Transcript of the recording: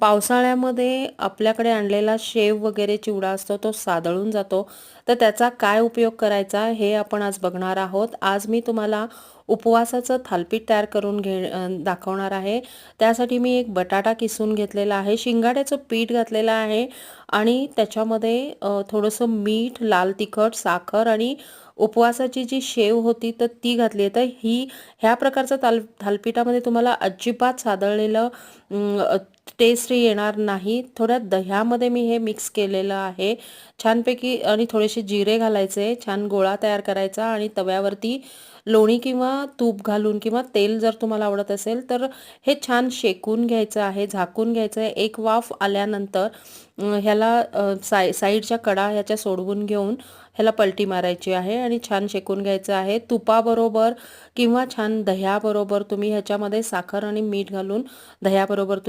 पावसाळ्यामध्ये आपल्याकडे आणलेला शेव वगैरे चिवडा असतो तो सादळून जातो. तर त्याचा काय उपयोग करायचा हे आपण आज बघणार आहोत. आज मी तुम्हाला उपवासाचं थालपीठ तयार करून घे दाखवणार आहे. त्यासाठी मी एक बटाटा किसून घेतलेला आहे. शिंगाड्याचं पीठ घातलेलं आहे. आणि त्याच्यामध्ये थोडंसं मीठ लाल तिखट साखर आणि उपवासाची जी शेव होती तर ती घातली आहे. तर ही ह्या प्रकारचं ताल थालपिठामध्ये तुम्हाला अजिबात सादळलेलं टेस्ट येणार नाही. थोड्या दह्यामध्ये मी हे मिक्स केलेलं आहे. छानपैकी आणि थोडेसे जिरे घालायचे छान गोळा तयार करायचा आणि तव्यावरती लोणी किंवा तूप घालून किंवा तेल जर तुम्हाला आवडत असेल तर हे छान शेकून घ्यायचं आहे झाकून घ्यायचं आहे. एक वाफ आल्यानंतर ह्याला साय साईडच्या कडा ह्याच्या सोडवून घेऊन ह्याला पलटी मारायची आहे आणि छान शेकून घ्यायचं आहे. तुपाबरोबर किंवा छान दह्याबरोबर तुम्ही ह्याच्यामध्ये साखर आणि मीठ घालून दह्याबरोबर तुम्ही